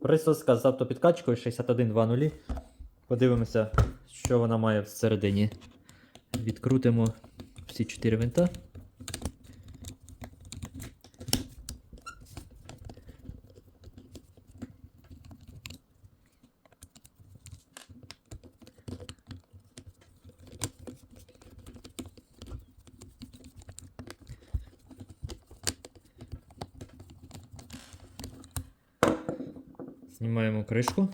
Присоска з автопідкачкою 6120. Подивимося, що вона має всередині. Відкрутимо всі 4 винта. Знімаємо кришку.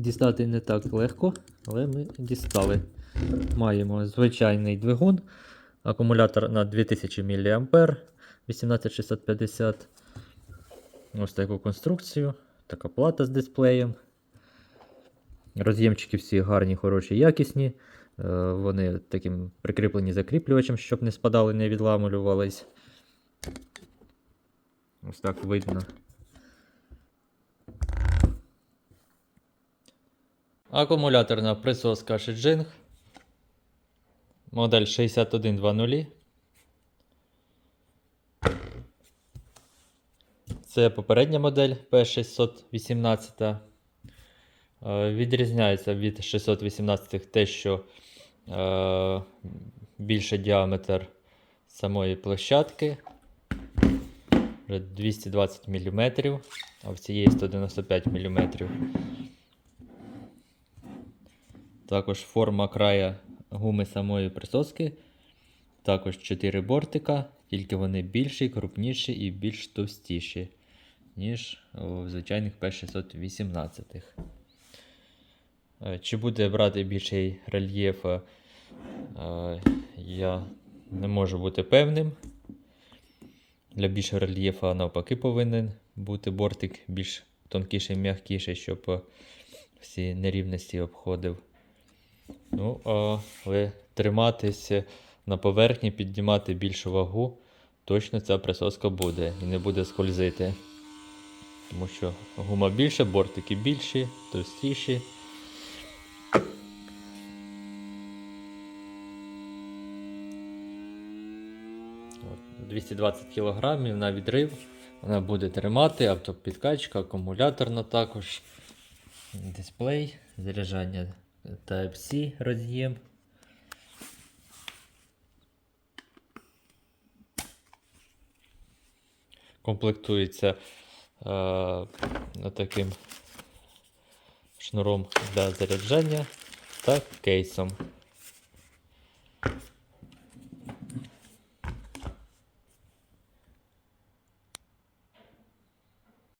Дістати не так легко, але ми дістали. Маємо звичайний двигун, акумулятор на 2000 мА 18650. Ось таку конструкцію, така плата з дисплеєм. Роз'ємчики всі гарні, хороші, якісні. Е, Вони таким прикріплені закріплювачем, щоб не спадали, не відламувались. Ось так видно. Акумуляторна присоска Shijing. Модель 6120. Це попередня модель P618. Е, Відрізняється від 618 те, що е, більше діаметр самої площадки. Вже 220 мм, а в цієї 195 мм. Також форма края гуми самої присоски. Також 4 бортика, тільки вони більші, крупніші і більш товстіші, ніж у звичайних P618. Е, Чи буде брати більший рельєф, е, я не можу бути певним. Для більшого рельєфа навпаки повинен бути бортик більш тонкіший, м'якіший, щоб всі нерівності обходив. Ну, але триматись на поверхні, піднімати більшу вагу, точно ця присоска буде і не буде скользити. Тому що гума більша, бортики більші, товстіші. От, 220 кг на відрив. Вона буде тримати, автопідкачка, акумуляторна також. Дисплей, заряджання Type-C роз'єм. Комплектується е, таким шнуром для заряджання та кейсом.